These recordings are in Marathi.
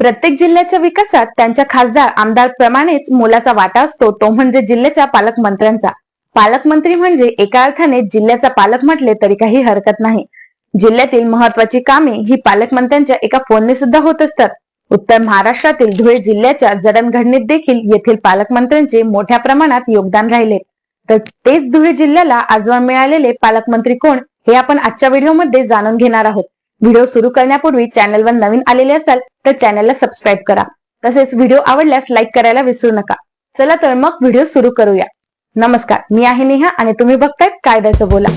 प्रत्येक जिल्ह्याच्या विकासात त्यांच्या खासदार आमदार प्रमाणेच मोलाचा वाटा असतो तो म्हणजे जिल्ह्याच्या पालकमंत्र्यांचा पालकमंत्री म्हणजे एका अर्थाने जिल्ह्याचा पालक म्हटले तरी काही हरकत नाही. जिल्ह्यातील महत्वाची कामे ही पालकमंत्र्यांच्या एका फोनने सुद्धा होत असतात. उत्तर महाराष्ट्रातील धुळे जिल्ह्याच्या जडणघडणीत देखील येथील पालकमंत्र्यांचे मोठ्या प्रमाणात योगदान राहिले. तर तेच धुळे जिल्ह्याला आजवर मिळालेले पालकमंत्री कोण हे आपण आजच्या व्हिडिओमध्ये जाणून घेणार आहोत. व्हिडिओ सुरू करण्यापूर्वी चॅनलवर नवीन आलेले असाल तर चॅनलला सबस्क्राईब करा. तसेच व्हिडिओ आवडल्यास लाईक करायला विसरू नका. चला तर मग व्हिडिओ सुरू करूया. नमस्कार मी आहे नेहा आणि तुम्ही बघताय कायद्याचं बोला.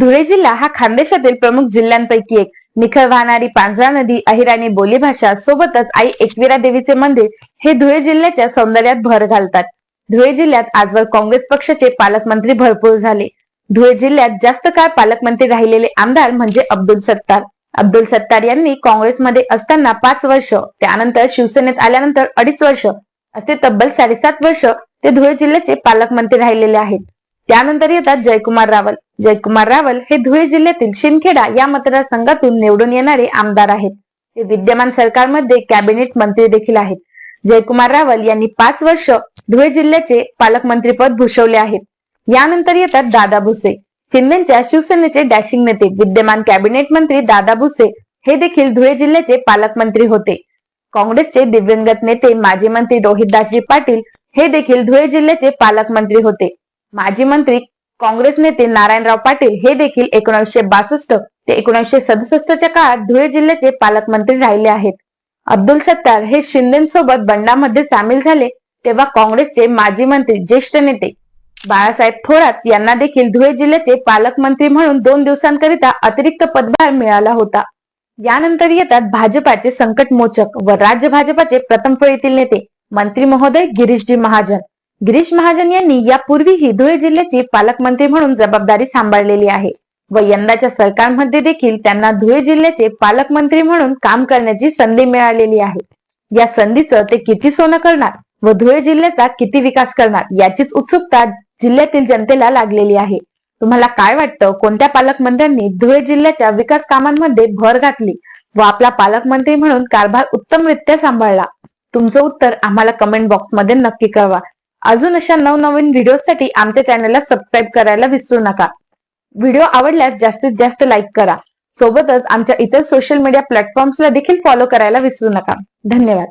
धुळे जिल्हा हा खानदेशातील प्रमुख जिल्ह्यांपैकी एक. निखळ वाहणारी पांझरा नदी अहिराणी बोलीभाषा सोबतच आई एकविरा देवीचे मंदिर हे धुळे जिल्ह्याच्या सौंदर्यात भर घालतात. धुळे जिल्ह्यात आजवर काँग्रेस पक्षाचे पालकमंत्री भरपूर झाले. धुळे जिल्ह्यात जास्त काळ पालकमंत्री राहिलेले आमदार म्हणजे अब्दुल सत्तार. अब्दुल सत्तार यांनी काँग्रेसमध्ये असताना पाच वर्ष त्यानंतर शिवसेनेत आल्यानंतर अडीच वर्ष असे तब्बल साडेसात वर्ष ते धुळे जिल्ह्याचे पालकमंत्री राहिलेले आहेत. त्यानंतर येतात जयकुमार रावल. जयकुमार रावल हे धुळे जिल्ह्यातील शिंदखेडा या मतदारसंघातून निवडून येणारे आमदार आहेत. ते विद्यमान सरकारमध्ये कॅबिनेट मंत्री देखील आहेत. जयकुमार रावल यांनी पाच वर्ष धुळे जिल्ह्याचे पालकमंत्रीपद भूषवले आहेत. यानंतर येतात दादा भुसे. शिंदेच्या शिवसेनेचे डॅशिंग नेते विद्यमान कॅबिनेट मंत्री दादा भुसे हे देखील धुळे जिल्ह्याचे पालकमंत्री होते. काँग्रेसचे दिव्यंगत नेते माजी मंत्री रोहितदासजी पाटील हे देखील धुळे जिल्ह्याचे पालकमंत्री होते. माजी मंत्री काँग्रेस नेते नारायणराव पाटील हे देखील एकोणीसशे बासष्ट ते एकोणीसशे सदुसष्टच्या काळात धुळे जिल्ह्याचे पालकमंत्री राहिले आहेत. अब्दुल सत्तार हे शिंदेसोबत बंडामध्ये सामील झाले तेव्हा काँग्रेसचे माजी मंत्री ज्येष्ठ नेते बाळासाहेब थोरात यांना देखील धुळे जिल्ह्याचे पालकमंत्री म्हणून दोन दिवसांकरिता अतिरिक्त पदभार मिळाला होता. यानंतर येतात भाजपाचे संकट मोचक व राज्य भाजपाचे प्रथम फळीतील नेते मंत्री महोदय गिरीशजी महाजन. गिरीश महाजन यांनी यापूर्वीही धुळे जिल्ह्याची पालकमंत्री म्हणून जबाबदारी सांभाळलेली आहे व यंदाच्या सरकारमध्ये देखील त्यांना धुळे जिल्ह्याचे पालकमंत्री म्हणून काम करण्याची संधी मिळालेली आहे. या संधीचं ते किती सोनं करणार व धुळे जिल्ह्याचा किती विकास करणार याचीच उत्सुकता जिल्ह्यातील जनतेला लागलेली आहे. तुम्हाला काय वाटतं? कोणत्या पालकमंत्र्यांनी धुळे जिल्ह्याच्या विकास कामांमध्ये भर घातली व आपला पालकमंत्री म्हणून कारभार उत्तमरित्या सांभाळला? तुमचं उत्तर आम्हाला कमेंट बॉक्समध्ये नक्की कळवा. अजून अशा नवनवीन व्हिडिओसाठी आमच्या चॅनलला सबस्क्राईब करायला विसरू नका. व्हिडिओ आवडल्यास जास्तीत जास्त लाईक करा. सोबतच आमच्या इतर सोशल मीडिया प्लॅटफॉर्म्सला देखील फॉलो करायला विसरू नका. धन्यवाद.